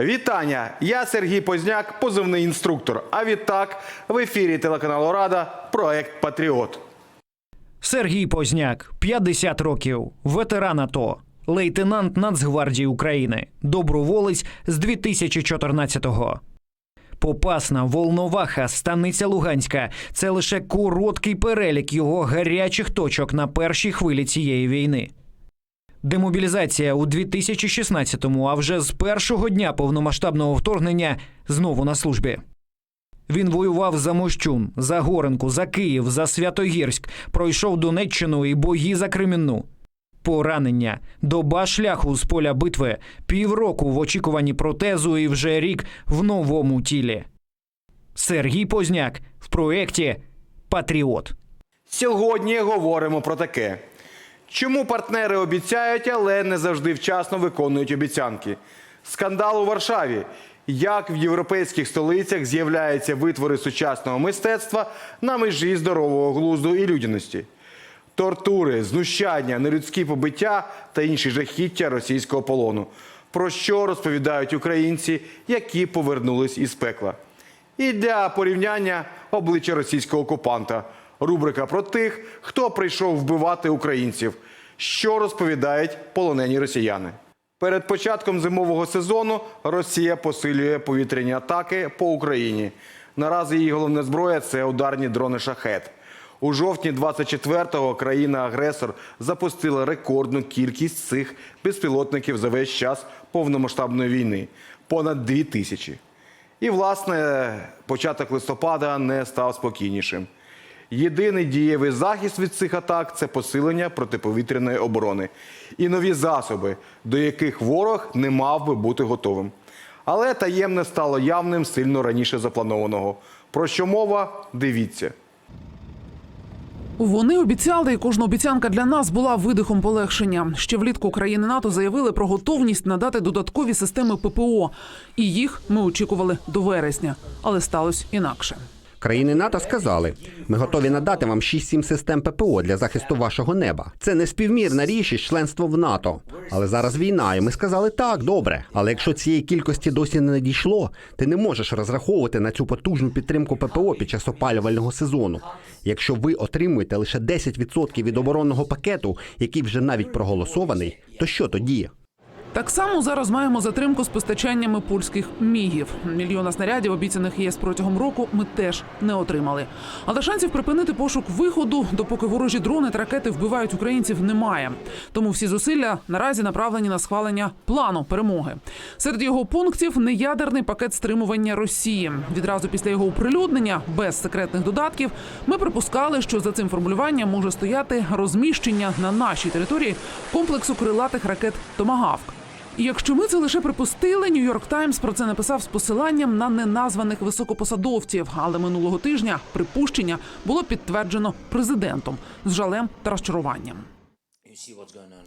Вітання! Я Сергій Позняк, позивний інструктор. А відтак в ефірі телеканалу Рада проект Патріот. Сергій Позняк, 50 років, ветеран АТО, лейтенант Нацгвардії України, доброволець з 2014-го. Попасна, Волноваха, Станиця Луганська це лише короткий перелік його гарячих точок на першій хвилі цієї війни. Демобілізація у 2016-му, а вже з першого дня повномасштабного вторгнення знову на службі. Він воював за Мощун, за Горенку, за Київ, за Святогірськ, пройшов Донеччину і бої за Кремінну. Поранення, доба шляху з поля битви, півроку в очікуванні протезу і вже рік в новому тілі. Сергій Позняк в проєкті Патріот. Сьогодні говоримо про таке. Чому партнери обіцяють, але не завжди вчасно виконують обіцянки? Скандал у Варшаві. Як в європейських столицях з'являються витвори сучасного мистецтва на межі здорового глузду і людяності? Тортури, знущання, нелюдські побиття та інші жахіття російського полону. Про що розповідають українці, які повернулись із пекла? І для порівняння обличчя російського окупанта. Рубрика про тих, хто прийшов вбивати українців. Що розповідають полонені росіяни. Перед початком зимового сезону Росія посилює повітряні атаки по Україні. Наразі її головна зброя це ударні дрони шахет. У жовтні 24-го країна-агресор запустила рекордну кількість цих безпілотників за весь час повномасштабної війни понад дві тисячі. І, власне, початок листопада не став спокійнішим. Єдиний дієвий захист від цих атак це посилення протиповітряної оборони і нові засоби, до яких ворог не мав би бути готовим. Але таємне стало явним сильно раніше запланованого. Про що мова? Дивіться. Вони обіцяли, і кожна обіцянка для нас була видихом полегшення. Ще влітку країни НАТО заявили про готовність надати додаткові системи ППО, і їх ми очікували до вересня, але сталося інакше. Країни НАТО сказали: ми готові надати вам 6-7 систем ППО для захисту вашого неба. Це не співмірна річ із членством в НАТО. Але зараз війна, і ми сказали так, добре. Але якщо цієї кількості досі не надійшло, ти не можеш розраховувати на цю потужну підтримку ППО під час опалювального сезону. Якщо ви отримуєте лише 10% від оборонного пакету, який вже навіть проголосований, то що тоді? Так само зараз маємо затримку з постачаннями польських мігів. Мільйона снарядів, обіцяних ЄС протягом року, ми теж не отримали. Але шансів припинити пошук виходу, допоки ворожі дрони та ракети вбивають українців, немає. Тому всі зусилля наразі направлені на схвалення плану перемоги. Серед його пунктів неядерний пакет стримування Росії. Відразу після його оприлюднення, без секретних додатків, ми припускали, що за цим формулюванням може стояти розміщення на нашій території комплексу крилатих ракет Томагавк. Якщо ми це лише припустили, Нью-Йорк Таймс про це написав з посиланням на неназваних високопосадовців. Але минулого тижня припущення було підтверджено президентом з жалем та розчаруванням.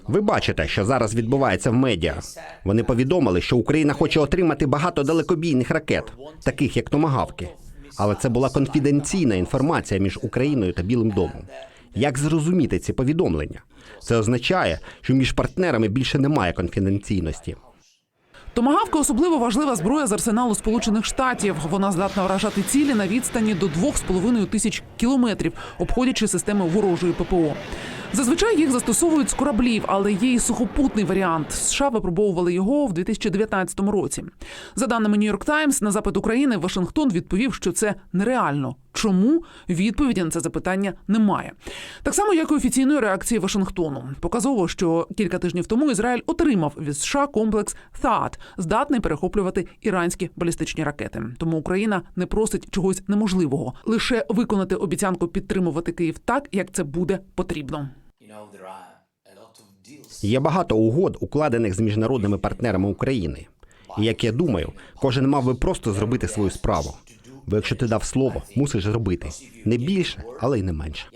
Ви бачите, що зараз відбувається в медіа. Вони повідомили, що Україна хоче отримати багато далекобійних ракет, таких як томагавки. Але це була конфіденційна інформація між Україною та Білим домом. Як зрозуміти ці повідомлення? Це означає, що між партнерами більше немає конфіденційності. Томагавка особливо важлива зброя з арсеналу Сполучених Штатів. Вона здатна вражати цілі на відстані до 2,5 тисяч кілометрів, обходячи системи ворожої ППО. Зазвичай їх застосовують з кораблів, але є і сухопутний варіант. США випробовували його в 2019 році. За даними Нью-Йорк Таймс, на запит України Вашингтон відповів, що це нереально. Чому відповіді на це запитання немає? Так само, як і офіційної реакції Вашингтону. Показово, що кілька тижнів тому Ізраїль отримав від США комплекс ТHAAD, здатний перехоплювати іранські балістичні ракети. Тому Україна не просить чогось неможливого, лише виконати обіцянку підтримувати Київ так, як це буде потрібно. Є багато угод, укладених з міжнародними партнерами України. І як я думаю, кожен мав би просто зробити свою справу. Бо якщо ти дав слово, мусиш зробити не більше, але й не менше.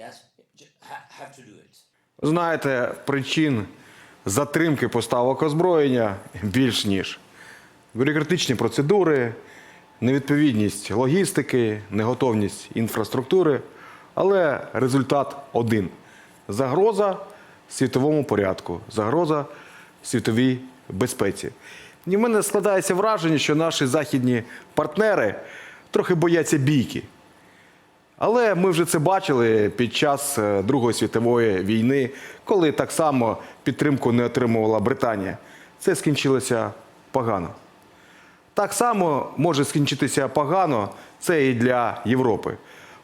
Знаєте, причин затримки поставок озброєння більш ніж бюрократичні процедури, невідповідність логістики, неготовність інфраструктури. Але результат один: загроза світовому порядку, загроза світовій безпеці. І в мене складається враження, що наші західні партнери трохи бояться бійки. Але ми вже це бачили під час е, Другої світової війни, коли так само підтримку не отримувала Британія. Це скінчилося погано. Так само може скінчитися погано це і для Європи.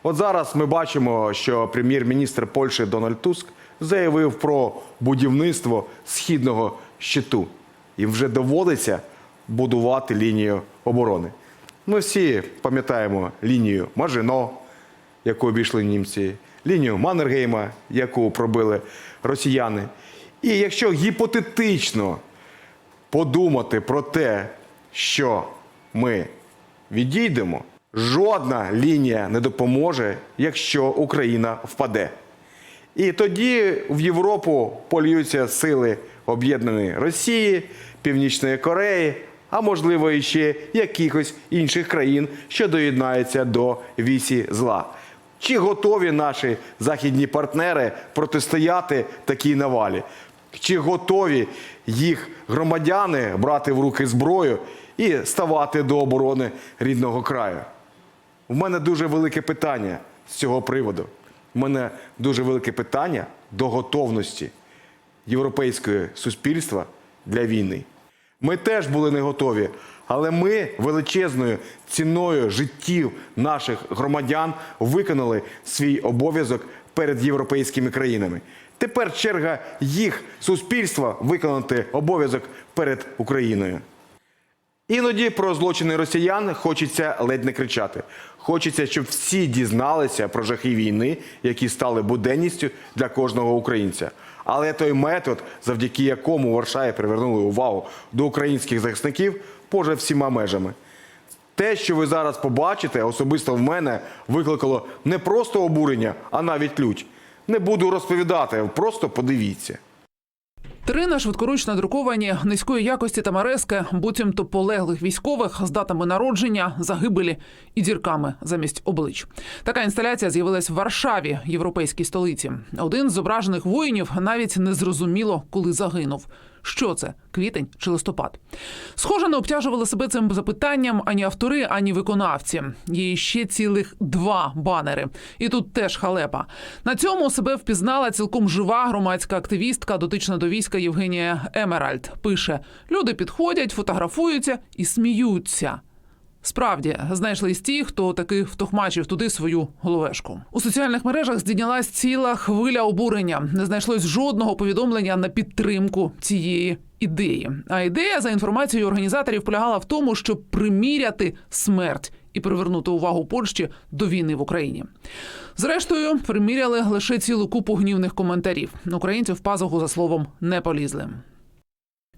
От зараз ми бачимо, що прем'єр-міністр Польщі Дональд Туск заявив про будівництво східного щиту. І вже доводиться будувати лінію оборони. Ми всі пам'ятаємо лінію Мажино, яку обійшли німці, лінію Маннергейма, яку пробили росіяни. І якщо гіпотетично подумати про те, що ми відійдемо, жодна лінія не допоможе, якщо Україна впаде. І тоді в Європу польються сили об'єднаної Росії, Північної Кореї, а можливо і ще якихось інших країн, що доєднаються до вісі зла. Чи готові наші західні партнери протистояти такій навалі? Чи готові їх громадяни брати в руки зброю і ставати до оборони рідного краю? У мене дуже велике питання з цього приводу. У мене дуже велике питання до готовності європейського суспільства для війни. Ми теж були не готові, але ми величезною ціною життів наших громадян виконали свій обов'язок перед європейськими країнами. Тепер черга їх суспільства виконати обов'язок перед Україною. Іноді про злочини росіян хочеться ледь не кричати. Хочеться, щоб всі дізналися про жахи війни, які стали буденністю для кожного українця. Але той метод, завдяки якому Варшаві привернули увагу до українських захисників, поза всіма межами. Те, що ви зараз побачите, особисто в мене викликало не просто обурення, а навіть лють. Не буду розповідати, просто подивіться. Три на швидкоручно друковані низької якості тамарески, буцімто полеглих військових з датами народження, загибелі і дірками замість облич. Така інсталяція з'явилась в Варшаві, європейській столиці. Один з зображених воїнів навіть не зрозуміло, коли загинув. Що це квітень чи листопад? Схоже, не обтяжували себе цим запитанням ані автори, ані виконавці. Є ще цілих два банери. І тут теж халепа. На цьому себе впізнала цілком жива громадська активістка, дотична до війська Євгенія Емеральд. Пише: люди підходять, фотографуються і сміються. Справді знайшлись ті, хто таки втохмачив туди свою головешку. У соціальних мережах здійнялась ціла хвиля обурення. Не знайшлось жодного повідомлення на підтримку цієї ідеї. А ідея, за інформацією організаторів, полягала в тому, щоб приміряти смерть і привернути увагу Польщі до війни в Україні. Зрештою, приміряли лише цілу купу гнівних коментарів. Українців пазуху за словом не полізли.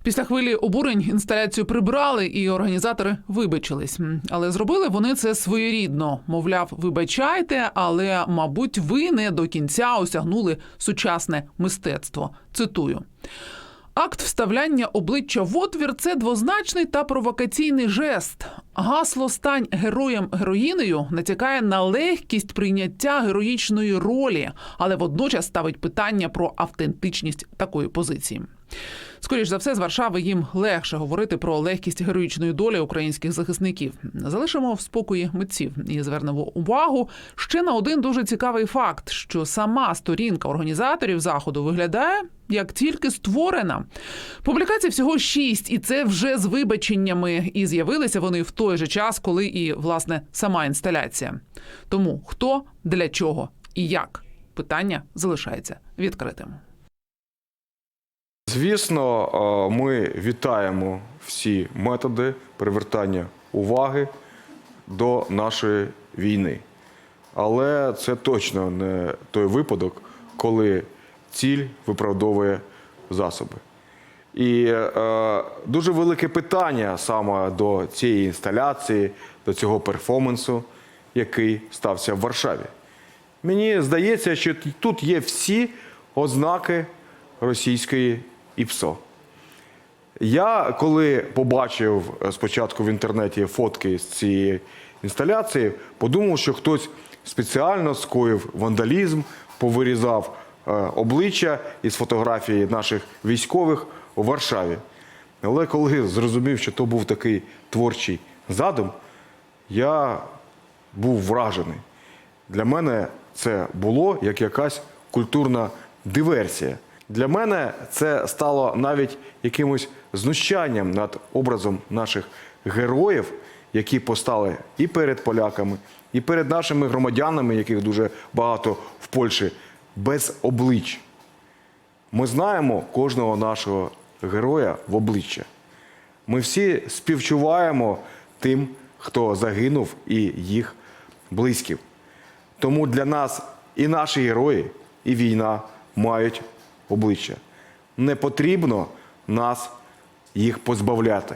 Після хвилі обурень інсталяцію прибрали, і організатори вибачились. Але зробили вони це своєрідно. Мовляв, вибачайте, але, мабуть, ви не до кінця осягнули сучасне мистецтво. Цитую. Акт вставляння обличчя в отвір це двозначний та провокаційний жест. Гасло стань героєм героїнею натякає на легкість прийняття героїчної ролі, але водночас ставить питання про автентичність такої позиції. Скоріш за все, з Варшави їм легше говорити про легкість героїчної долі українських захисників. Залишимо в спокої митців і звернемо увагу ще на один дуже цікавий факт: що сама сторінка організаторів заходу виглядає як тільки створена. Публікацій всього шість, і це вже з вибаченнями. І з'явилися вони в той же час, коли і власне сама інсталяція. Тому хто, для чого і як питання залишається відкритим. Звісно, е, ми вітаємо всі методи привертання уваги до нашої війни. Але це точно не той випадок, коли ціль виправдовує засоби. І е, дуже велике питання саме до цієї інсталяції, до цього перформансу, який стався в Варшаві. Мені здається, що тут є всі ознаки російської ІПСО. Я коли побачив е, спочатку в інтернеті фотки з цієї інсталяції, подумав, що хтось спеціально скоїв вандалізм, повирізав е, обличчя із фотографії наших військових у Варшаві. Але коли зрозумів, що то був такий творчий задум, я був вражений. Для мене це було як якась культурна диверсія. Для мене це стало навіть якимось знущанням над образом наших героїв, які постали і перед поляками, і перед нашими громадянами, яких дуже багато в Польщі, без облич. Ми знаємо кожного нашого героя в обличчя. Ми всі співчуваємо тим, хто загинув, і їх близьких. Тому для нас і наші герої, і війна мають обличчя. Не потрібно нас їх позбавляти.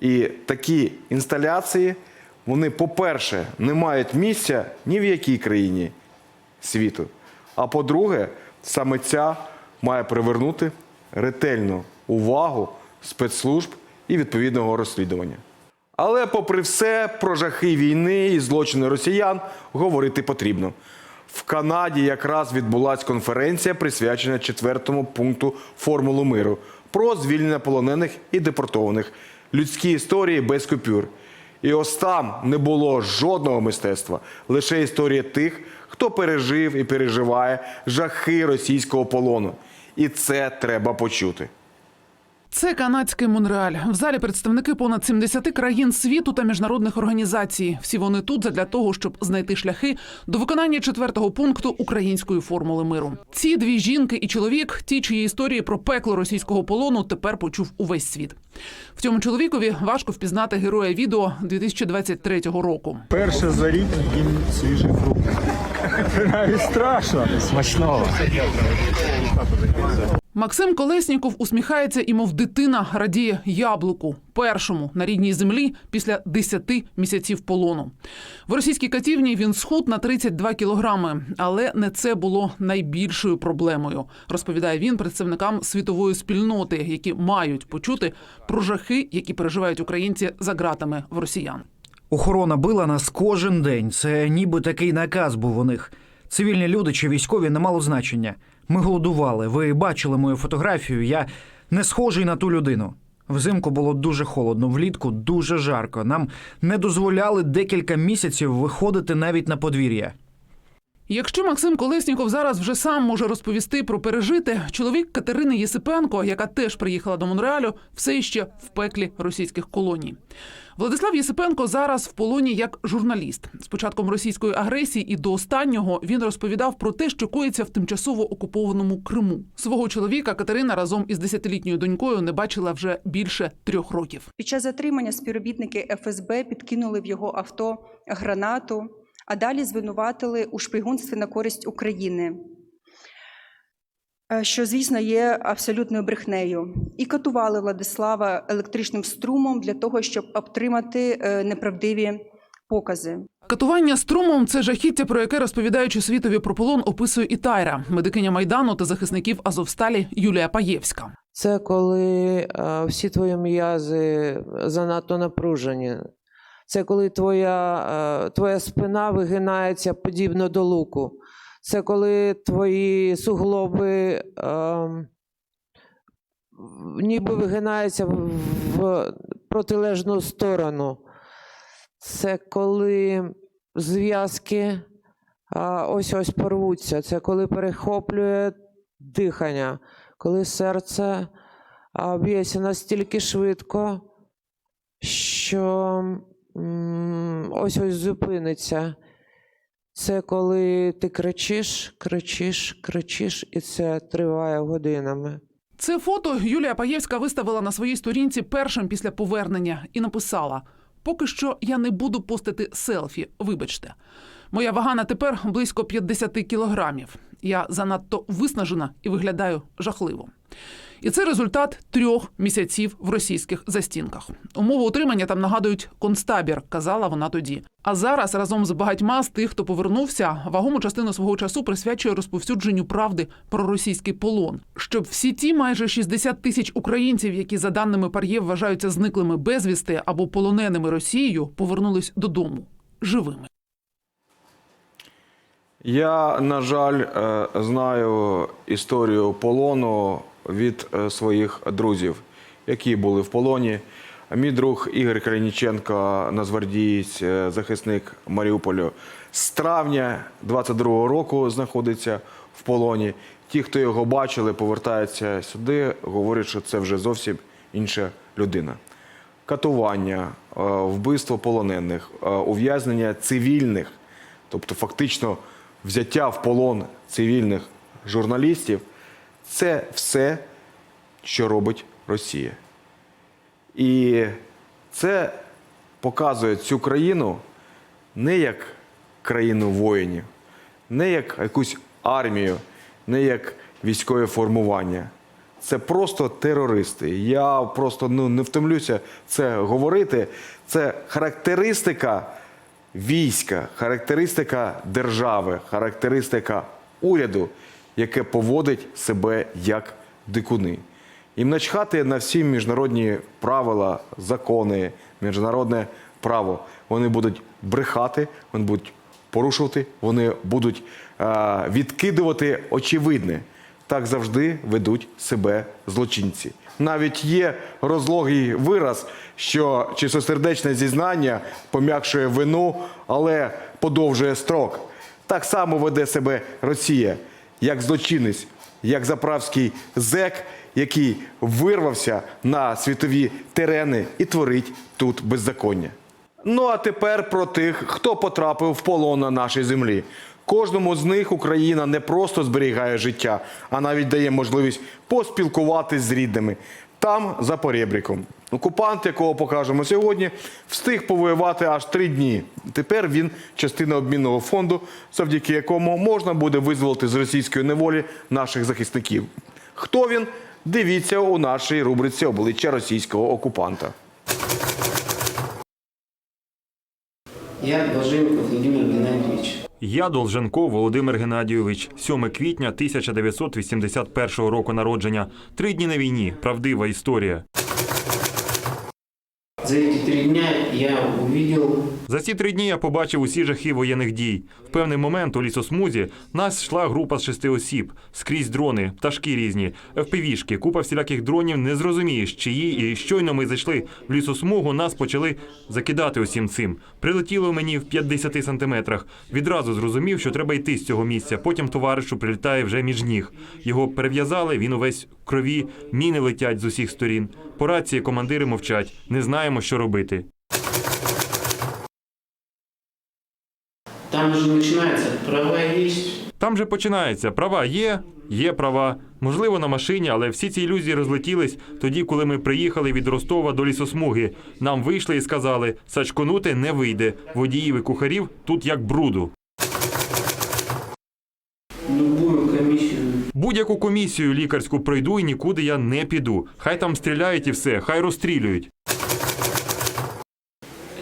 І такі інсталяції, вони, по-перше, не мають місця ні в якій країні світу. А по-друге, саме ця має привернути ретельну увагу спецслужб і відповідного розслідування. Але, попри все, про жахи війни і злочини росіян говорити потрібно. В Канаді якраз відбулася конференція, присвячена четвертому пункту формули миру про звільнення полонених і депортованих, людські історії без купюр. І ось там не було жодного мистецтва, лише історія тих, хто пережив і переживає жахи російського полону. І це треба почути. Це канадський Монреаль. В залі представники понад 70 країн світу та міжнародних організацій. Всі вони тут задля того, щоб знайти шляхи до виконання четвертого пункту української формули миру. Ці дві жінки і чоловік, ті, чиї історії про пекло російського полону тепер почув увесь світ. В цьому чоловікові важко впізнати героя відео 2023 року. Перше за рік їм свіжий фрукт. Навіть страшно. Смачного. Максим Колесніков усміхається і, мов дитина, радіє яблуку першому на рідній землі після 10 місяців полону. В російській катівні він схуд на 32 кілограми, але не це було найбільшою проблемою, розповідає він представникам світової спільноти, які мають почути про жахи, які переживають українці за ґратами в росіян. Охорона била нас кожен день. Це ніби такий наказ був у них. Цивільні люди чи військові не мало значення. Ми голодували. Ви бачили мою фотографію. Я не схожий на ту людину. Взимку було дуже холодно, влітку дуже жарко. Нам не дозволяли декілька місяців виходити навіть на подвір'я. Якщо Максим Колесніков зараз вже сам може розповісти про пережите, чоловік Катерини Єсипенко, яка теж приїхала до Монреалю, все іще в пеклі російських колоній. Владислав Єсипенко зараз в полоні як журналіст. З початком російської агресії і до останнього він розповідав про те, що коїться в тимчасово окупованому Криму. Свого чоловіка Катерина разом із десятилітньою донькою не бачила вже більше трьох років. Під час затримання співробітники ФСБ підкинули в його авто гранату, а далі звинуватили у шпигунстві на користь України. е, Що, звісно, є абсолютною брехнею, і катували Владислава електричним струмом для того, щоб обтримати е, неправдиві покази. Катування струмом це жахіття, про яке розповідаючи світові про полон, описує і Тайра, медикиня майдану та захисників Азовсталі Юлія Паєвська. Це коли е, всі твої м'язи занадто напружені. Це коли твоя, е, твоя спина вигинається подібно до луку. Це коли твої суглоби е, ніби вигинаються в, протилежну сторону. Це коли зв'язки ось ось порвуться. Це коли перехоплює дихання, коли серце б'ється настільки швидко, що ось ось зупиниться. Це коли ти кричиш, кричиш, кричиш, і це триває годинами. Це фото Юлія Паєвська виставила на своїй сторінці першим після повернення і написала: поки що я не буду постити селфі. Вибачте, моя вага на тепер близько 50 кілограмів. Я занадто виснажена і виглядаю жахливо. І це результат трьох місяців в російських застінках. Умови утримання там нагадують концтабір, казала вона тоді. А зараз разом з багатьма з тих, хто повернувся, вагому частину свого часу присвячує розповсюдженню правди про російський полон, щоб всі ті майже 60 тисяч українців, які за даними Пар'є вважаються зниклими безвісти або полоненими Росією, повернулись додому живими. Я, на жаль, е, знаю історію полону від е, своїх друзів. які були в полоні. Мій друг Ігор Калініченко, нацгвардієць, е, захисник Маріуполю, з травня 22-го року знаходиться в полоні. Ті, хто його бачили, повертаються сюди, говорять, що це вже зовсім інша людина. Катування, е, вбивство полонених, ув'язнення цивільних, тобто фактично взяття в полон цивільних журналістів, це все, що робить Росія. І це показує цю країну не як країну воїнів, не як якусь армію, не як військове формування. Це просто терористи. Я просто ну, не втомлюся це говорити. Це характеристика війська, характеристика держави, характеристика уряду, яке поводить себе як дикуни. Їм начхати на всі міжнародні правила, закони, міжнародне право. Вони будуть брехати, вони будуть порушувати, вони будуть е, відкидувати очевидне. Так завжди ведуть себе злочинці. Навіть є розлогий вираз, що чистосердечне зізнання пом'якшує вину, але подовжує строк. Так само веде себе Росія, як злочинець, як заправський зек, який вирвався на світові терени і творить тут беззаконня. Ну а тепер про тих, хто потрапив в полон на нашій землі. Кожному з них Україна не просто зберігає життя, а навіть дає можливість поспілкуватись з рідними. Там за поребриком. Окупант, якого покажемо сьогодні, встиг повоювати аж три дні. Тепер він частина обмінного фонду, завдяки якому можна буде визволити з російської неволі наших захисників. Хто він? Дивіться у нашій рубриці обличчя російського окупанта. Я Долженков Владимир Геннадьевич. Я Долженков Володимир Геннадійович, 7 квітня 1981 року народження. Три дні на війні. Правдива історія. За эти три дня я увидел За ці три дні я побачив усі жахи воєнних дій. В певний момент у лісосмузі нас йшла група з шести осіб, скрізь дрони, пташки різні, ФПВ-шки, купа всіляких дронів, не зрозумієш, чиї. І щойно ми зайшли в лісосмугу, нас почали закидати усім цим. Прилетіло мені в 50 сантиметрах. Відразу зрозумів, що треба йти з цього місця. Потім товаришу прилітає вже між ніг. Його перев'язали, він увесь крові, міни летять з усіх сторін. По рації командири мовчать, не знаємо, що робити. Там же начинается права есть. Там же починається права є, є права. Можливо, на машині, але всі ці ілюзії розлетілись тоді, коли ми приїхали від Ростова до лісосмуги. Нам вийшли і сказали, сачконути не вийде. Водіїв і кухарів тут як бруду. Будь-яку комісію лікарську пройду і нікуди я не піду. Хай там стріляють і все, хай розстрілюють.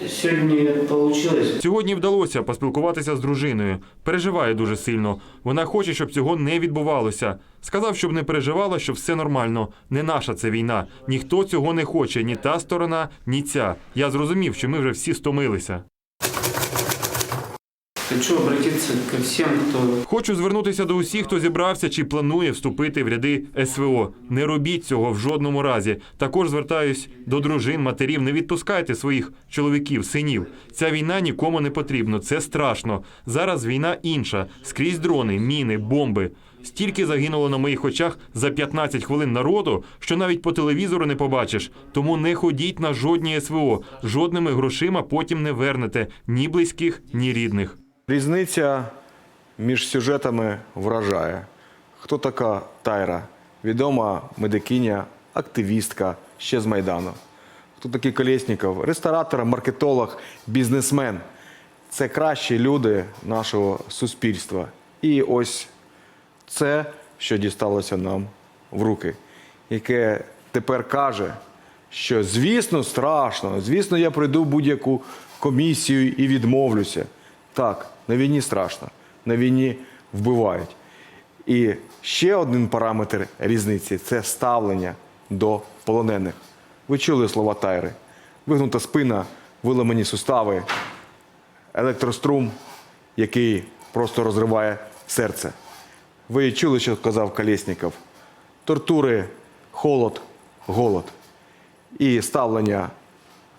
Сегодня получилось. Сьогодні вдалося поспілкуватися з дружиною. Переживає дуже сильно. Вона хоче, щоб цього не відбувалося. Сказав, щоб не переживала, що все нормально. Не наша це війна. Ніхто цього не хоче, ні та сторона, ні ця. Я зрозумів, що ми вже всі стомилися. Хочу обратиться ко всем, кто Хочу звернутися до усіх, хто зібрався чи планує вступити в ряди СВО. Не робіть цього в жодному разі. Також звертаюсь до дружин, матерів. Не відпускайте своїх чоловіків, синів. Ця війна нікому не потрібна. Це страшно. Зараз війна інша. Скрізь дрони, міни, бомби. Стільки загинуло на моїх очах за 15 хвилин народу, що навіть по телевізору не побачиш. Тому не ходіть на жодні СВО. Жодними грошима потім не вернете ні близьких, ні рідних. Різниця між сюжетами вражає. Хто така Тайра? Відома медикиня, активістка ще з Майдану. Хто такий Колєсніков? Ресторатор, маркетолог, бізнесмен. Це кращі люди нашого суспільства. І ось це, що дісталося нам в руки, яке тепер каже, що звісно страшно, звісно, я пройду будь-яку комісію і відмовлюся. Так, на війні страшно, на війні вбивають. І ще один параметр різниці це ставлення до полонених. Ви чули слова Тайри. Вигнута спина, виламані сустави, електрострум, який просто розриває серце. Ви чули, що казав Колєсніков? Тортури, холод, голод. і ставлення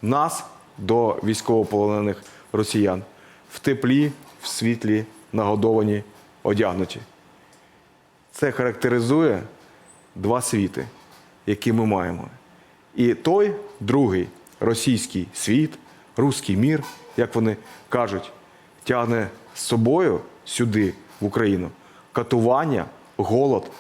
нас до військовополонених росіян в теплі, в світлі, нагодовані, одягнуті. Це характеризує два світи, які ми маємо. І той другий російський світ, руський мір, як вони кажуть, тягне з собою сюди, в Україну, катування, голод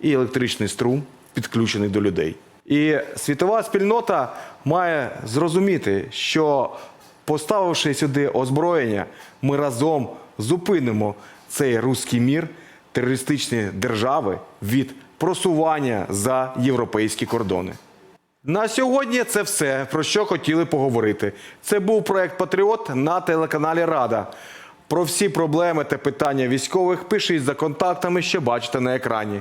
і електричний струм, підключений до людей. І світова спільнота має зрозуміти, що поставивши сюди озброєння, ми разом зупинимо цей руський мір, терористичні держави від просування за європейські кордони. На сьогодні це все, про що хотіли поговорити. Це був проект Патріот на телеканалі Рада. Про всі проблеми та питання військових пишіть за контактами, що бачите на екрані.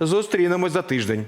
Зустрінемось за тиждень.